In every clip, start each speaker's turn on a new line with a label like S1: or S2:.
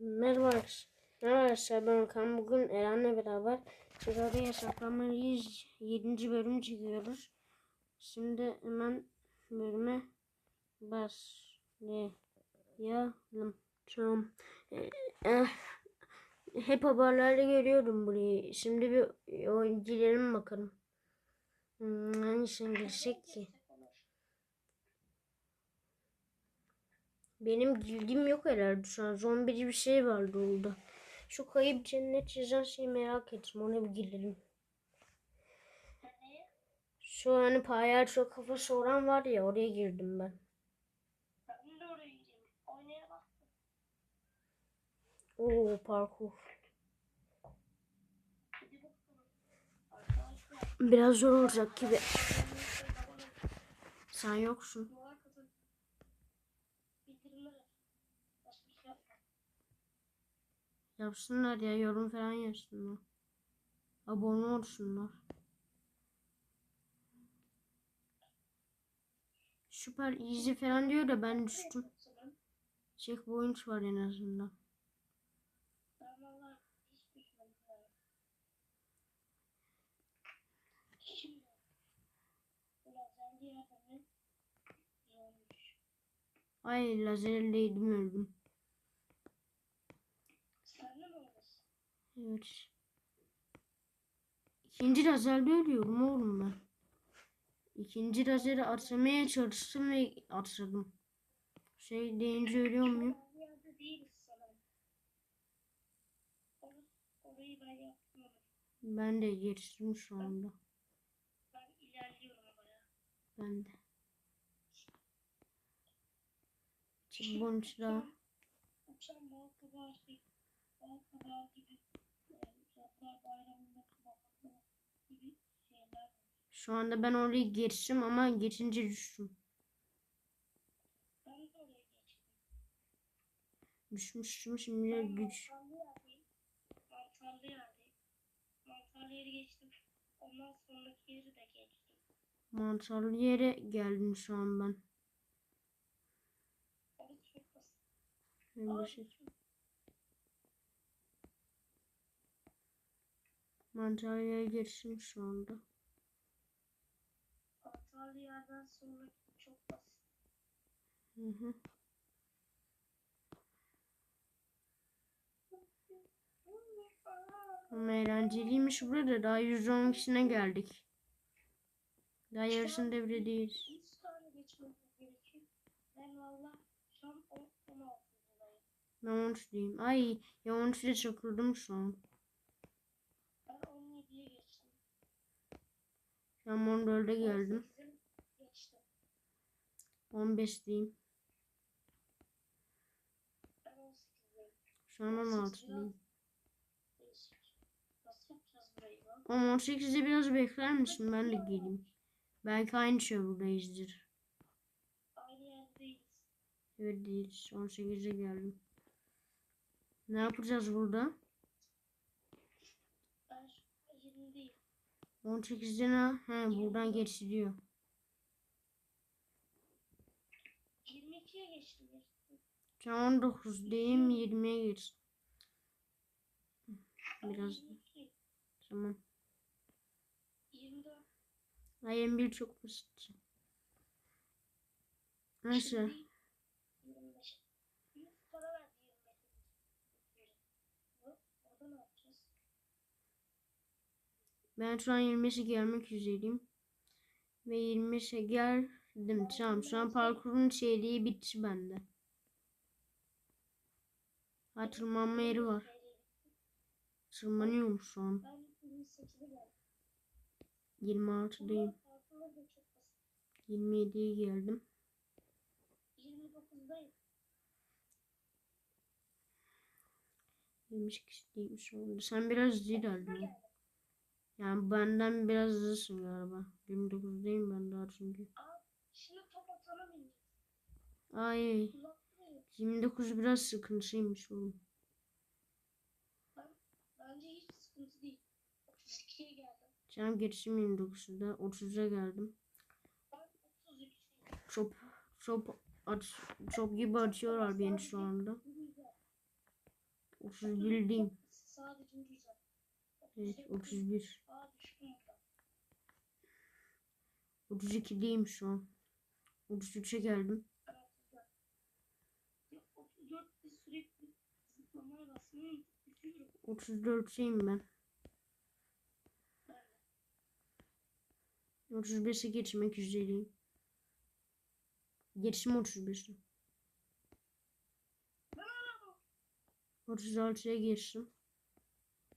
S1: Merhaba arkadaşlar. Ben Okan. Bugün Eren'le beraber Sigorta'ya saklamalıyız. 7. bölüm çekiyoruz. Şimdi hemen bölüme başlayalım. Tamam. Ee, eh, hep haberlerde görüyorum burayı. Şimdi bir girelim bakalım. Hmm, hangisine girsek ki? Benim girdiğim yok herhalde şu an. Zombici bir şey vardı oldu. Şu kayıp cennet çizen şeyi merak ettim. Ona bir girelim. Şu hani palyaço kafası olan var ya oraya girdim ben.
S2: Ben de oraya. Oynaya.
S1: Oo parkur. Biraz zor olacak gibi. Sen yoksun.
S2: Bu arkada bildirimler aç. Başka bir şey yapma.
S1: Yapsınlar ya yorum falan yazsınlar. Abone olsunlar. Süper easy falan diyor da ben düştüm. Checkpoint var en azından. Ay lazerleydim öldüm.
S2: Sen de mi oradasın?
S1: Evet. İkinci lazerde ölüyorum oğlum ben. İkinci lazeri atmaya çalıştım ve atladım. Şey deyince ölüyor muyum?
S2: Ben
S1: de geçtim şu anda.
S2: Ben ilerliyorum.
S1: Ben de. Checkpoint daha.
S2: Uçan bal kabağı şey, gibi, yani Zafer Bayramı'nda kabağı gibi şeyler.
S1: Şu anda ben orayı geçtim ama geçince düştüm.
S2: Oraya.
S1: Düşmüştüm şimdi
S2: Ben
S1: güç.
S2: mantarlı yerdeyim. Mantarlı yeri geçtim. Ondan sonraki yeri de geçtim.
S1: Mantarlı yere geldim şu an ben.
S2: Orası çok basit.
S1: Ben
S2: Aa,
S1: yere geçtim şu anda.
S2: Mantarlı yerden sonraki çok basit.
S1: Hı hı. Ama eğlenceliymiş burada. Daha 110 kişine geldik. Daha yarısında bile değiliz.
S2: 3 tane geçmemiz gerekiyor. Ben valla şu an 16'dayım.
S1: Ben 13 diyeyim. Ay ya 13'e çakıldım şu an.
S2: Ben 17'ye geçtim.
S1: An 14'e geldim.
S2: 18'e geçtim.
S1: 15 diyeyim.
S2: Ben 18'deyim.
S1: Şu an 16 diyeyim.
S2: Değişik. Nasıl yapacağız burayı lan?
S1: Ama 18'de biraz bekler misin? Ben de geleyim. Belki aynı.
S2: Aynı yerdeyiz.
S1: Evet değiliz. 18'e geldim. Ne yapacağız burada?
S2: Ben şu an 20'deyim.
S1: 18'de ne? He buradan geçiliyor.
S2: 22'ye geçtim. geçtim.
S1: Şu an 19 diyeyim 20'ye geç. Biraz
S2: 22,
S1: tamam.
S2: 24.
S1: Ay M1 çok basit. Neyse.
S2: şimdi 25. 100 para verdi 25. Bu, Orada ne yapacağız?
S1: Ben şu an 25'e gelmek üzereyim. Ve 25'e geldim. Tamam şu an parkurun şeyliği bitti bende. Ha tırmanma yeri var. Tırmanıyorum şu an.
S2: Ben 28'e geldim.
S1: 26'dayım.
S2: Farkında da çok basit.
S1: 27'ye geldim.
S2: 29'dayım.
S1: 28'deyim şu anda. Sen biraz hızlı ilerliyorsun. Yani benden biraz hızlısın galiba. 29'dayım ben daha çünkü.
S2: Aa, şimdi top atana.
S1: Ay
S2: Kulaklığı
S1: 29 biraz sıkıntıymış oğlum.
S2: Bence hiç sıkıntı değil. 32'ye geldim.
S1: Canım geçtim 29'da 30'a geldim.
S2: Ben 33'üyüm.
S1: Çok çok aç çok gibi açıyorlar beni şu anda. 31 diyeyim.
S2: Sadece güzel.
S1: Evet 31.
S2: Aa düştüm orada.
S1: 32 diyeyim şu an. 33'e geldim.
S2: Evet güzel. Ya 34'te sürekli zıplamaya basmayı düşüyorum.
S1: 34'teyim ben.
S2: De.
S1: 35'e geçmek üzereyim. Geçtim 35'i. 36'ya geçtim.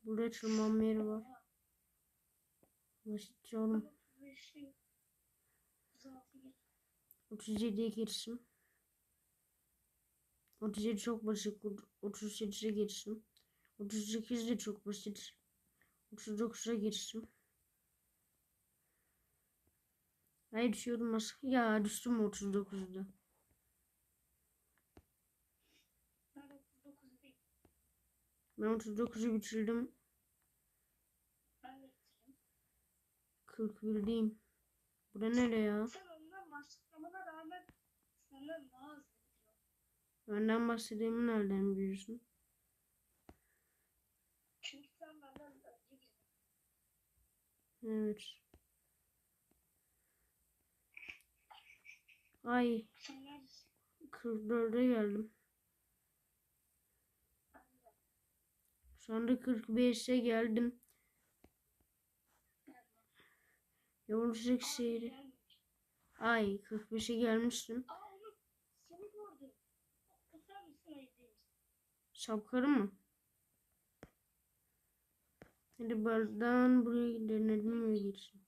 S1: Burada tırmanma yeri var. Basit yolum.
S2: 35'i 36 geç.
S1: 37'ye geçtim. 37 çok basit. 38'e geçtim. 38 de çok basit. 39'a geçtim. Hayır düşüyorum nasıl? Ya düştüm 39'da.
S2: Ben 39'dayım.
S1: Ben 39'u bitirdim.
S2: Ben de bitirdim.
S1: 41'deyim. Bura nere ya? Benden bahsettiğimi nereden biliyorsun?
S2: Çünkü sen benden önce.
S1: Evet. Ay
S2: Sen neredesin?
S1: 44'e geldim.
S2: Ben de.
S1: Anda 45'e geldim.
S2: De.
S1: Seyri.
S2: gelmemiş.
S1: Ay 45'e gelmiştim. Şapkarı mı? Hadi buradan buraya denedim öyle geçtim.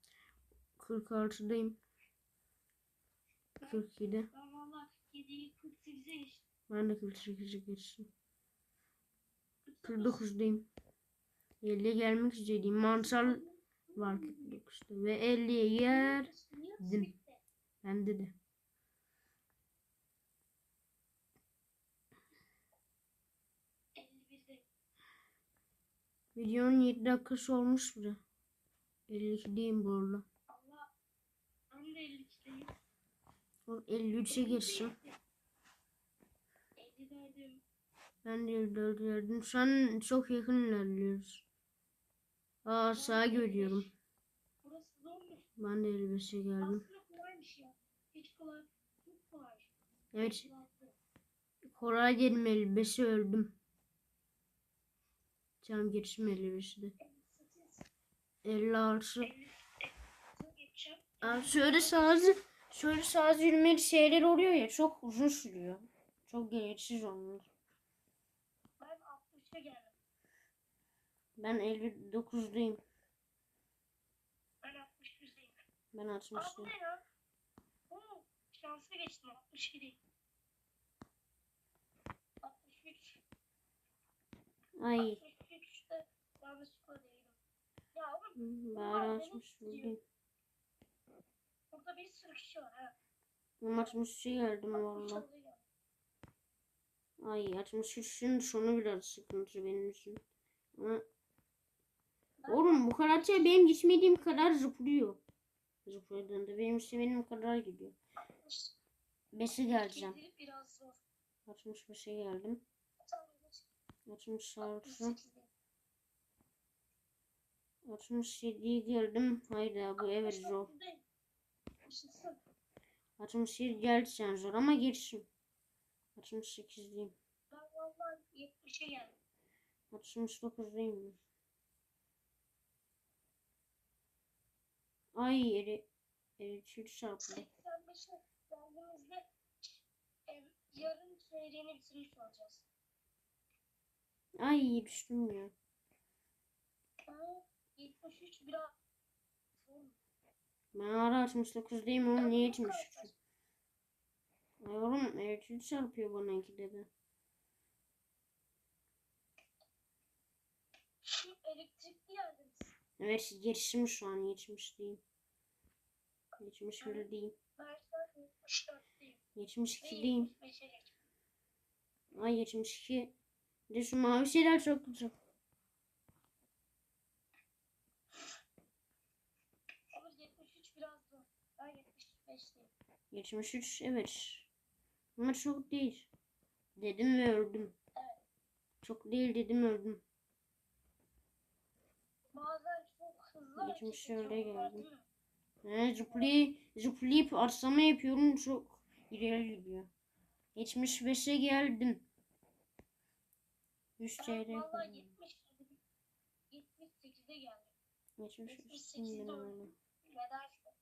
S1: 46'dayım. 47.
S2: Ben 47'yi 48'e geçtim.
S1: Ben de 48'e geçtim.
S2: 49.
S1: 49'dayım. 50'ye gelmek üzereyim. Mantar var 49'da. Ve 50'ye yer. Dim. Bende de. Videonun 7 dakikası olmuş bile. 52'deyim bu arada.
S2: Allah ben de 52'deyim.
S1: O 53'e geçtim. Ben de 54'e geldim. Şu an çok yakın ilerliyoruz. Aa sağa görüyorum. Ben de 55'e geldim.
S2: Aslında kolaymış ya. Hiç kolay. Çok kolay.
S1: Evet. Koray dedim 55'e öldüm. Canım geçtim 55'i de.
S2: 58.
S1: 56.
S2: 50. geçeceğim.
S1: Aa, şöyle sağızı şöyle sağızı yürümeli şeyler oluyor ya çok uzun sürüyor. Çok gereksiz onlar.
S2: Ben 60'a geldim.
S1: Ben 59'dayım.
S2: Ben 61'deyim.
S1: Ben
S2: Aa bu
S1: 60'dayım.
S2: ne ya? Oo, şanslı geçtim 62'deyim. 63.
S1: Ay
S2: 63'te yanlışlıkla değilim. Ya oğlum
S1: ben 60'dayım.
S2: burada bir sürü kişi var ha.
S1: Ben 63'e geldim valla. Ay 63'ün sonu biraz sıkıntı benim için. Ama Oğlum bu karakter benim gitmediğim kadar zıplıyor. Zıpladığında benim istediğim kadar gidiyor.
S2: 60.
S1: 5'e geleceğim.
S2: Zor.
S1: 65'e geldim.
S2: Tamam.
S1: 66.
S2: 68'deyim.
S1: 67'ye geldim. Hayda bu evet zor.
S2: 69'dayım. Yaşasın.
S1: 67 geleceğim zor ama geçtim. 68'liyim.
S2: Ben vallahi 70'e geldim.
S1: 69'dayım ben. Ay eri eri çarptı.
S2: 85'e geldiğimizde e, yarın çeyreğini bitirmiş olacağız.
S1: Ay düştüm ya.
S2: Aa, 73 biraz.
S1: Ben ara 69'dayım oğlum niye 73? Ay oğlum eri çarpıyor bana ikide de.
S2: Şu elektrikli
S1: Evet geçtim şu an 70 değil. 71 değil.
S2: Ben şu an 74'teyim.
S1: 72
S2: Ve
S1: değil.
S2: 75'e geçtim.
S1: Ay 72. Bir de şu mavi şeyler çok güzel.
S2: Ama 73 biraz zor. Ben 75'teyim.
S1: 73 evet. Ama çok değil. Dedim ve öldüm. Çok değil dedim öldüm.
S2: Hareket
S1: şöyle
S2: ediyorlar,
S1: geldi.
S2: değil mi?
S1: He, zıplay, zıplayıp atlama yapıyorum çok ileri gidiyor. 75'e geldim. 100
S2: Ben
S1: TL
S2: vallahi
S1: kazandım.
S2: 70 78'e geldim.
S1: 75 bin lira öyle.
S2: Nedense.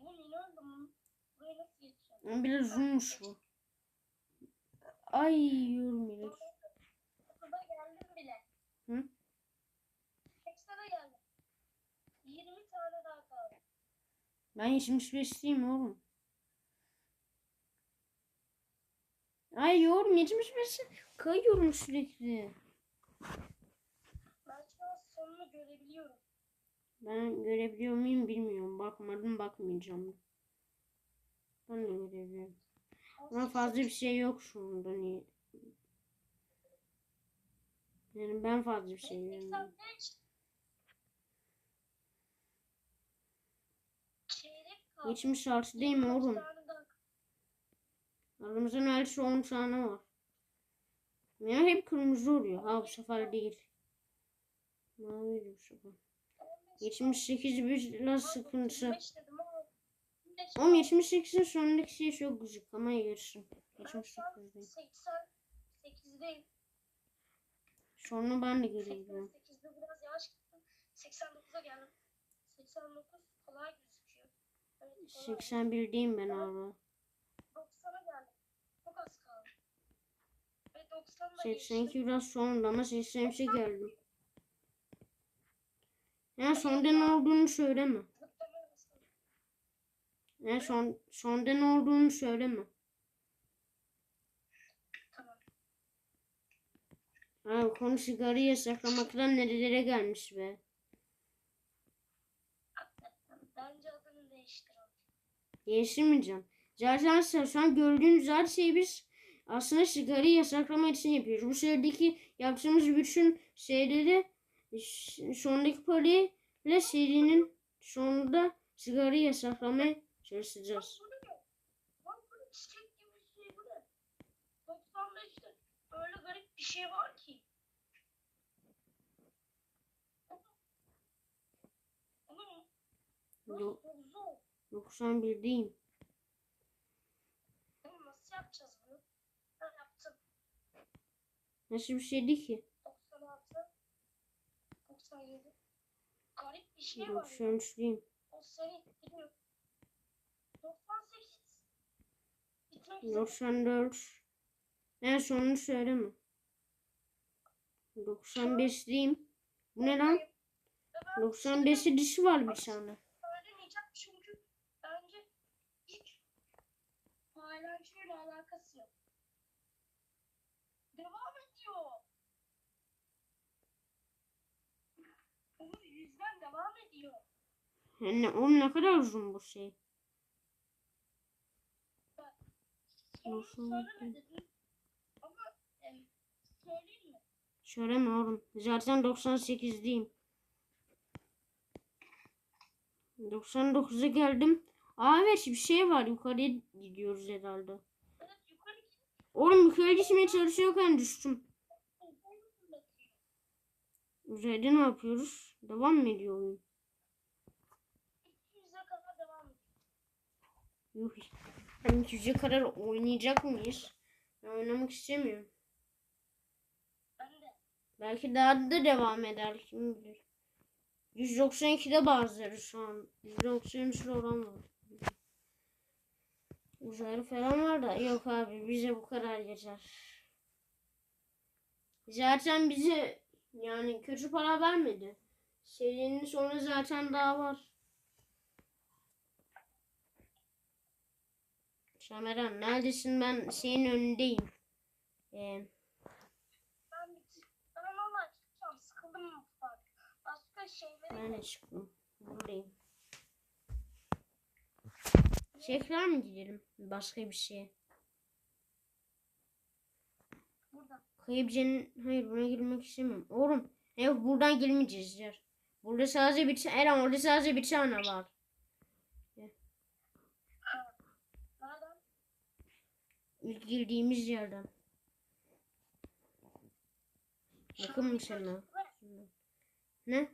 S2: Oğlum inandım. Buraya nasıl geçeceğim?
S1: Ama biraz uzunmuş bu. Ay yine.
S2: 30'a geldim bile.
S1: Hı?
S2: 80'e geldim. 20 tane daha kaldı.
S1: Ben 75'liyim oğlum. Ay yorum 75'e kayıyorum sürekli.
S2: Ben şu an sonunu görebiliyorum.
S1: Ben görebiliyor muyum bilmiyorum. Bakmadım bakmayacağım. Ben de görebiliyorum. Ama fazla bir şey yok şu anda? Yani ben fazla bir şey göremiyorum.
S2: 85 Çeyrek kaldı.
S1: 76'dayım
S2: 24
S1: oğlum.
S2: daha
S1: Aramızda neredeyse 10 tane var. Ya hep kırmızı oluyor. Ha bu sefer değil. Maviydi bu sefer. 78 bir biraz sıkıntı.
S2: 25 dedim ama 25
S1: Ama 78'in sonundaki şey çok gıcık ama yarısı.
S2: Ben şu an
S1: 78'deyim.
S2: 88'deyim.
S1: Sonra ben de görebiliyorum.
S2: 88'de biraz yavaş gittim. 89'a geldim. 89 kolay gözüküyor. Evet, kolay.
S1: 81'deyim ben hala.
S2: 90'a geldim. Çok az kaldı. Ve 90'da
S1: 82 biraz sonra ama 83'e geldim. Yani sonda ne olduğunu söyleme. Yani son, sonda ne olduğunu söyleme.
S2: Tamam.
S1: Abi konu sigara yasaklamaktan nerelere gelmiş be. Değiştirmeyeceğim. Zaten an gördüğünüz her şeyi biz aslında sigarayı yasaklamak için yapıyoruz. Bu serideki yaptığımız bütün şeyleri sondaki parayı ile serinin sonunda sigarayı yasaklamaya çalışacağız.
S2: Şey bu ne? 95'te öyle garip bir şey var
S1: 91
S2: değil. Nasıl yapacağız bunu? Ben yaptım.
S1: Nasıl bir şeydi ki?
S2: 96, 97. Garip bir şey var. 93
S1: değil.
S2: O seni bilmiyorum. 98.
S1: 94. En sonunu söyleme. 95 diyeyim. Bu ne lan?
S2: 95'i
S1: şey dişi var bir tane. Yani oğlum ne kadar uzun bu şey. Nasıl
S2: söyleme mi?
S1: Söyleme oğlum. Zaten 98'liyim. 99'a geldim. Aa evet bir şey var. Yukarıya gidiyoruz herhalde. Oğlum yukarı gitmeye çalışıyorken düştüm. Uzayda ne yapıyoruz? Devam mı ediyor oyun?
S2: 200'e kadar devam ediyor.
S1: Yuh. Hani 200'e kadar oynayacak mıyız? Ben oynamak istemiyorum. Belki daha da devam eder kim bilir. 192'de bazıları şu an. 193'de olan var. Uzaylı falan var da yok abi bize bu kadar yeter. Zaten bize yani kötü para vermedi. Serinin sonu zaten daha var. Şameran neredesin ben senin önündeyim. Ee,
S2: Ben ben valla çıkacağım. Sıkıldım. Başka
S1: Ben de çıktım. Buradayım. Tekrar mı gidelim? Başka bir şeye.
S2: burada.
S1: Kayıpcanın... Hayır buna girmek istemiyorum. Oğlum. Yok buradan girmeyeceğiz yer. Burada sadece bir tane... Eren orada sadece bir tane var.
S2: Nereden?
S1: İlk girdiğimiz yerden. Bakın sana. Ne?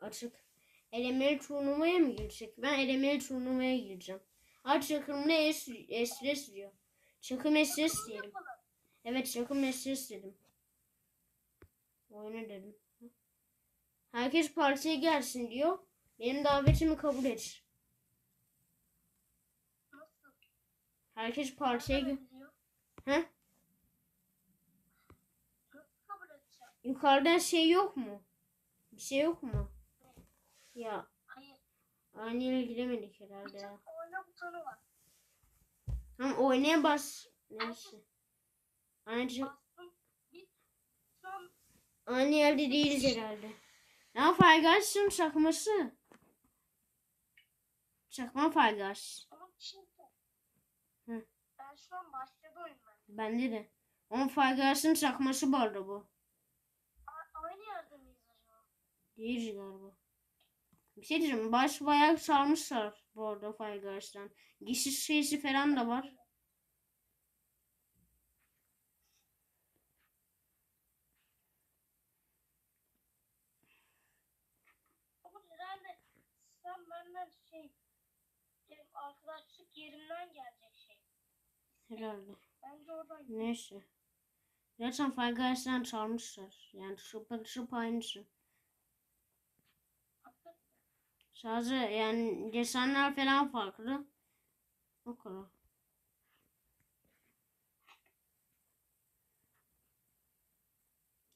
S2: Açık.
S1: Elemeli turnuvaya mı girecek? Ben elemeli turnuvaya gireceğim. Aç çakımda es, esres diyor. Çakım esres diyelim. Evet çakım esres dedim. Oyna dedim. Herkes partiye gelsin diyor. Benim davetimi kabul et.
S2: Nasıl?
S1: Herkes
S2: ediyor.
S1: He?
S2: Nasıl kabul edeceğim?
S1: Yukarıda şey yok mu? Bir şey yok mu? Ya
S2: Hayır.
S1: aynı yere giremedik herhalde
S2: tek oyna butonu var.
S1: Tamam oynaya bas. Neyse.
S2: Son
S1: aynı yerde değiliz herhalde. Ya Fargas'ın çakması. Çakma Fargas.
S2: ama bir şey yok.
S1: Hı.
S2: An başladı oyun ben.
S1: Bende de. Ama Fargas'ın çakması arada bu.
S2: A- aynı yerde miyiz acaba?
S1: Değil galiba. Bir şey diyeceğim. Baş bayağı sarmışlar bu arada Fargas'tan. Gişi şeysi falan da var.
S2: Şey arkadaşlık yerimden şey.
S1: Herhalde.
S2: Bence oradan
S1: Neyse. Zaten Fargas'tan çalmışlar. Yani şıpı şıp aynısı. Sadece yani desenler falan farklı. O kadar.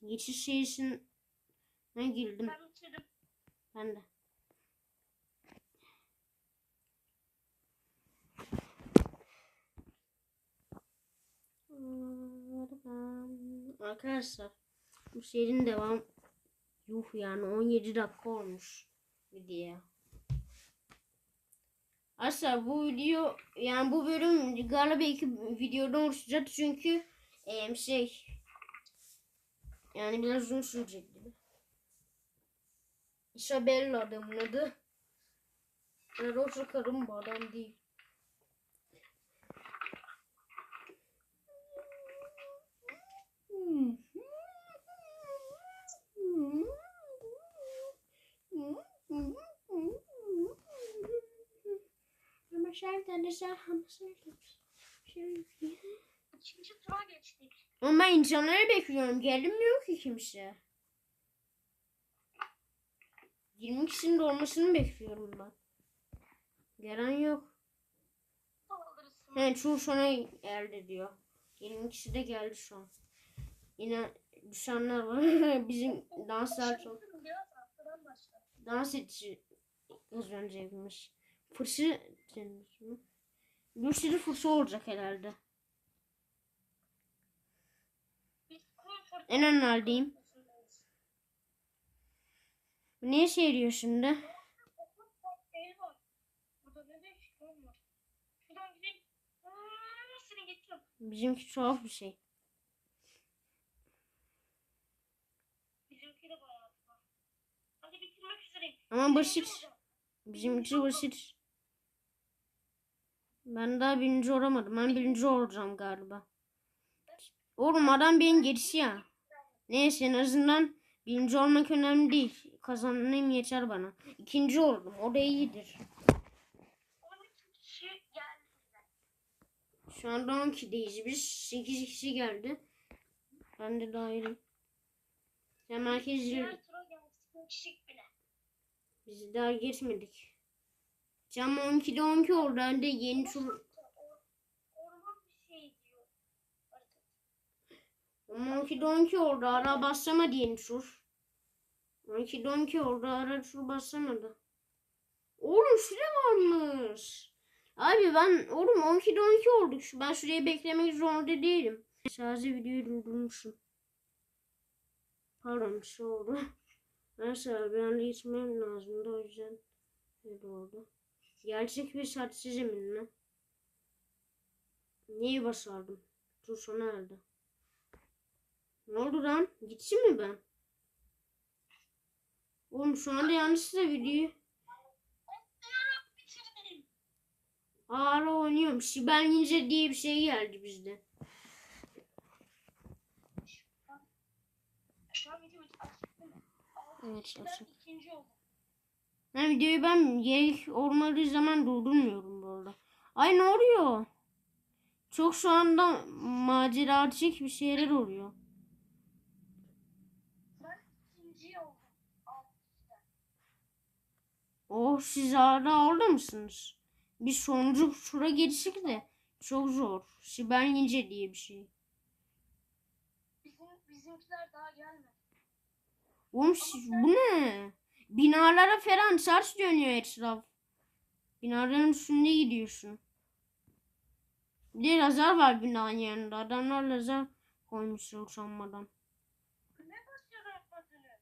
S1: Geçiş şeysine girdim.
S2: Ben
S1: de. Arkadaşlar bu serinin devam yuh yani 17 dakika olmuş video. Arkadaşlar bu video yani bu bölüm galiba iki videodan oluşacak çünkü em, şey yani biraz uzun sürecek gibi. Isabella adamın adı. Rosa karım bu adam değil. Şarkı söylemiş.
S2: İkinci tura geçtik.
S1: Ama ben insanları bekliyorum. Gelmiyor ki kimse. 20 kişinin dolmasını bekliyorum ben. Gelen yok. He çoğu sonra geldi diyor. 20 kişi de geldi şu an. Yine düşenler var. Bizim danslar çok. Dans edici az önce yapmış. Fırça denir mi? Bir sürü fırça olacak herhalde. En önlerdeyim. Ne işe yarıyor şimdi?
S2: Seni geçiyorum.
S1: Bizimki tuhaf bir şey.
S2: Bizimki de bayağı var. Hadi bitirmek üzereyim.
S1: Ama basit. Bizimki basit. Ben daha birinci olamadım. Ben birinci olacağım galiba. Oğlum adam benim gerisi ya. Neyse en azından birinci olmak önemli değil. Kazanayım yeter bana. İkinci oldum. O da iyidir.
S2: 12 kişi geldi bize.
S1: Şu anda 12'deyiz biz. 8 kişi geldi. Ben de dahilim. Ya merkez
S2: Diğer kişi.
S1: Biz daha geçmedik. Cam 12'de 12 oldu. Ben de yeni tur
S2: şey.
S1: Ama 12'de 12 oldu. Ara basamadı yeni tur. 12'de 12 oldu. Ara tur basamadı. Oğlum süre varmış. Abi ben oğlum 12'de 12 olduk. Ben şuraya beklemek zorunda değilim. Sadece videoyu durdurmuşum. Pardon bir şey oldu. Neyse ben gitmem lazımdı o yüzden öyle oldu. Gerçek bir satsiz zeminle. Neyi başardım? Tur sona. Ne oldu lan? Gitsin mi ben? Oğlum şu anda yanlışlıkla videoyu. Ara oynuyorum. Sibel Ninja diye bir şey geldi bizde. Evet
S2: Ben
S1: açık.
S2: ikinci oldum.
S1: Ha, videoyu ben gerek olmadığı zaman durdurmuyorum bu arada. Ay ne oluyor? Çok şu anda maceracık bir şeyler oluyor.
S2: Ben ikinci oldum.
S1: Oh siz hala orada mısınız? Bir sonuncu şura geçsek de çok zor. Sibel Ninja diye bir şey.
S2: Bizim, bizimkiler daha gelmedi.
S1: Oğlum bu ne? Binalara falan ters dönüyor etraf. Binaların üstünde gidiyorsun. Bir de lazer var binanın yanında. Adamlar lazer koymuşlar usanmadan.
S2: Ne basıyor yapmadığını?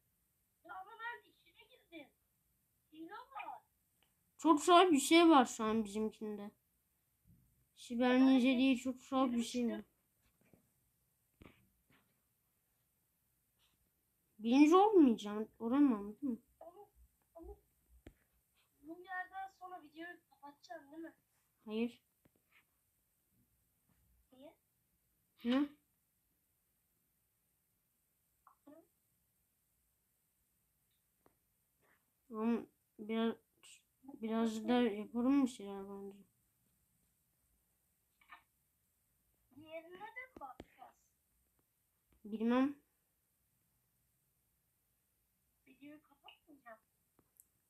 S2: Ya ama ben içine girdim. Hile var.
S1: Çok sağ bir şey var şu an bizimkinde. Sibel Ninja diye çok sağ bir şey var. Birinci olmayacağım. Olamam değil mi?
S2: Onu, onu bu yerden sonra videoyu kapatacaksın değil mi?
S1: Hayır.
S2: Niye?
S1: Ne? Ama biraz biraz da yaparım bir şeyler bence.
S2: Diğerine de bakacağız?
S1: Bilmem.
S2: Videoyu kapatmayacağım.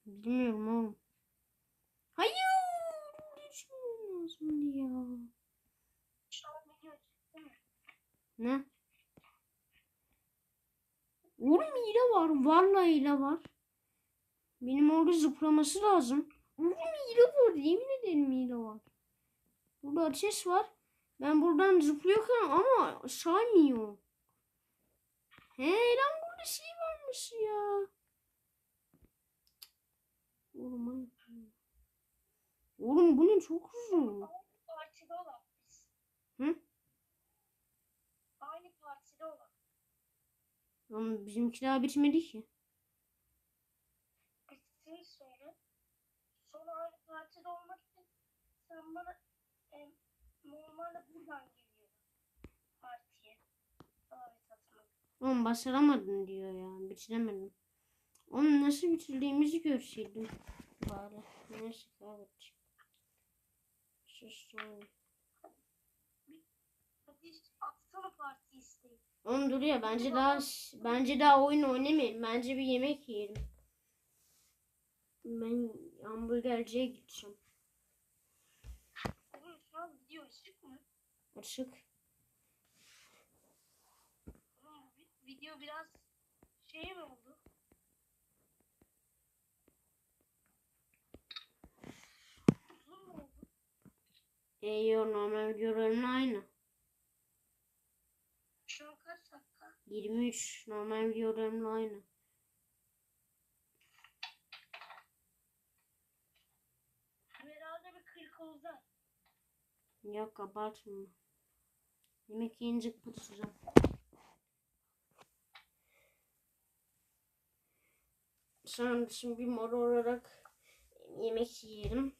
S1: Bilmiyorum oğlum. Hayır. Düşmem lazımdı ya. Ne? Oğlum hile var. Vallahi hile var. Benim orada zıplaması lazım. Oğlum hile var. Yemin ederim hile var. Burada ateş var. Ben buradan zıplıyorken ama saymıyor. He lan burada şey varmış ya. Oğlum. Oğlum bu ne çok uzun.
S2: Aynı partide olan biz.
S1: Hı?
S2: Aynı partide olan.
S1: Ama bizimkiler bitmedi ki.
S2: Bitsin sonra. Sonra aynı partide olmak için sen bana e, normalde buradan geliyor. Partiye. Davet atmak.
S1: Oğlum başaramadın diyor ya. Bitiremedim. Onu nasıl bitirdiğimizi görseydim. Bari. Neyse kaybedeceğim. Sus oğlum. Dur ya bence daha bence daha oyun oynamayalım. Bence bir yemek yiyelim. Ben hamburgerciye gideceğim.
S2: Açık video biraz şey mi oldu? Uzun mu oldu?
S1: E yo normal videoların aynı.
S2: Şu an kaç dakika?
S1: 23 normal videoların aynı.
S2: Herhalde bir 40 olacak.
S1: Yok abartma. Yemek yiyince kapatacağım. Sonra şimdi bir mor olarak yemek yiyelim.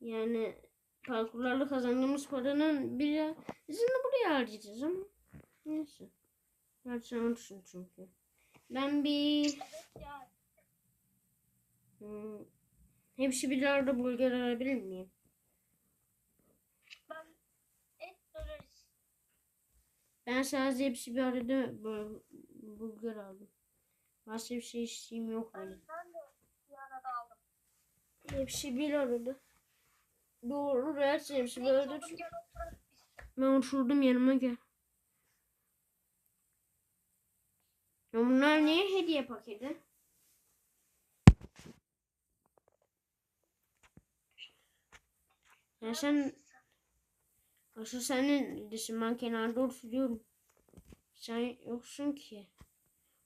S1: Yani parkurlarla kazandığımız paranın birazını buraya harcayacağız ama neyse. Gerçi unutsun çünkü. Ben bir hmm, hepsi bir arada burger alabilir miyim?
S2: Ben
S1: sadece hepsi bir arada burger aldım. Başka bir şey isteğim yok.
S2: Ben, ben de bir arada aldım.
S1: Hepsi bir arada. Doğru,
S2: oturalım biz.
S1: Ben oturdum yanıma gel. Ya bunlar niye hediye paketi? Ya sen asıl senin dişin ben kenarda oturuyorum. Sen yoksun ki.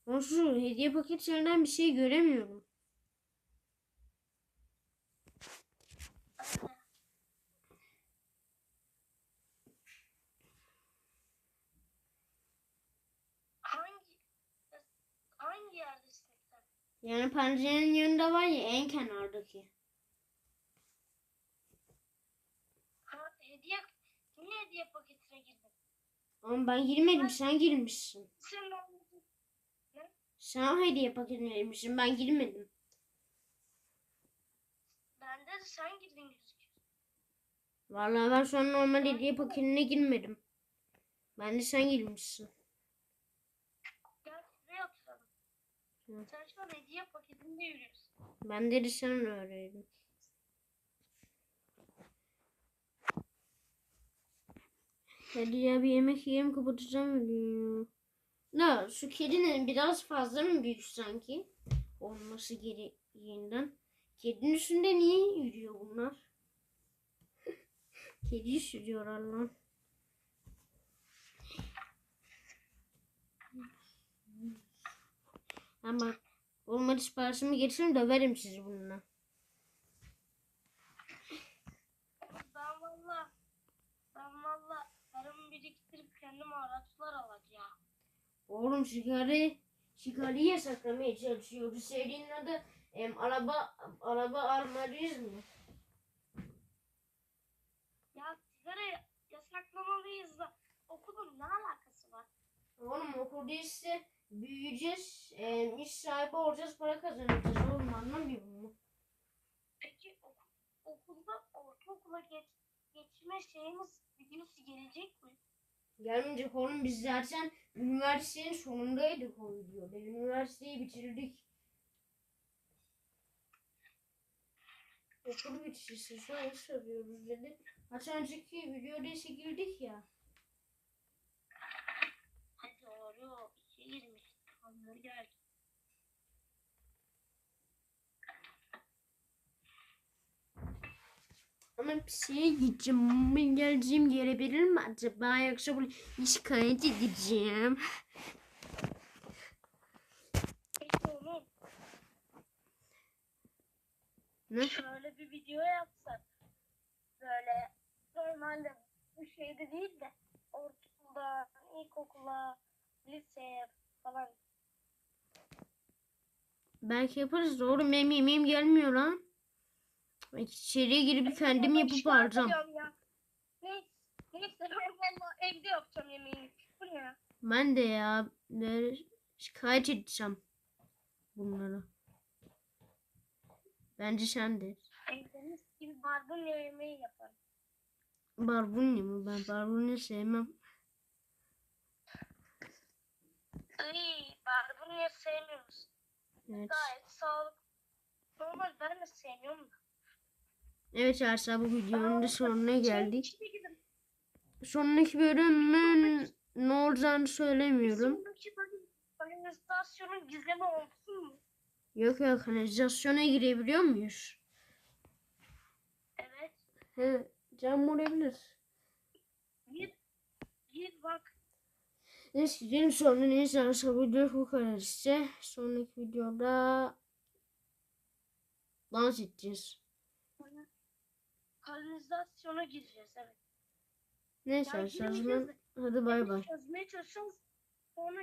S1: Şu hediye paketlerinden bir şey göremiyorum. Yani pencerenin yanında var ya en kenardaki.
S2: Ha, hediye niye hediye paketine girdin?
S1: Ama ben girmedim sen girmişsin.
S2: Senin olmadın.
S1: Sen hediye paketini vermişsin. Ben girmedim.
S2: Bende de sen girdin gözüküyor.
S1: Vallahi ben şu an normal hediye paketine girmedim. Ben de sen girmişsin.
S2: Gel şuraya oturalım.
S1: Hı.
S2: Sen an hediye paketinde yürüyorsun.
S1: Ben de sen öğrendim. Hadi ya bir yemek yiyeyim kapatacağım videoyu. Ne şu kedinin biraz fazla mı büyük sanki? Olması gereğinden. Kedinin üstünde niye yürüyor bunlar? Kedi sürüyorlar lan. Ama olmadı siparişimi getirin döverim sizi bununla.
S2: Ben valla ben valla paramı biriktirip kendime araçlar alacağım.
S1: Oğlum sigara sigarayı yasaklamaya çalışıyor. Bu serinin adı em, araba araba armalıyız mı?
S2: Ya sigara yasaklamalıyız da okulun ne alakası var?
S1: Oğlum okulda işte büyüyeceğiz, em, iş sahibi olacağız, para kazanacağız. Oğlum anlamıyor musun?
S2: Peki okul, okulda ortaokula geç, geçme şeyimiz videosu gelecek mi?
S1: Gelmeyecek oğlum biz zaten üniversitenin sonundaydık o videoda. Üniversiteyi bitirdik. Okul bitişi şu an soruyoruz dedi. Az önceki videoda çekildik ya.
S2: Ha doğru. İşe Anları geldi.
S1: Ama bir şeye gideceğim. Ben geleceğim gelebilir mi acaba? Yoksa bunu şikayet edeceğim. Ne?
S2: şöyle bir video yapsak. Böyle normalde bu şeyde değil de ortaokulda, ilkokula, liseye falan.
S1: Belki yaparız. Doğru benim yemeğim gelmiyor lan. İçeriye girip kendim yapıp alacağım.
S2: Ya. Neyse, neyse ben evde yapacağım yemeğimi. Bu ne ya?
S1: Ben de ya şikayet edeceğim bunları. Bence sen de.
S2: Evde mis gibi barbunya yemeği yaparım.
S1: Barbunya mı? Ben barbunya sevmem.
S2: Iy, barbunya sevmiyoruz.
S1: Evet.
S2: Gayet sağlıklı. Normal ben de sevmiyorum da.
S1: Evet arkadaşlar bu videonun da sonuna geldik. Sonraki bölümün ne olacağını söylemiyorum.
S2: Organizasyonun gizemi olsun mu?
S1: Yok yok kanalizasyona girebiliyor muyuz?
S2: Evet.
S1: He, cam olabilir.
S2: Gir. Gir bak.
S1: Neyse gidelim sonra neyse arkadaşlar video bu kadar işte. Sonraki videoda dans edeceğiz.
S2: Kanalizasyona gireceğiz evet.
S1: Neyse arkadaşlar hadi bay bay.
S2: Çözmeye çalışacağız. Sonra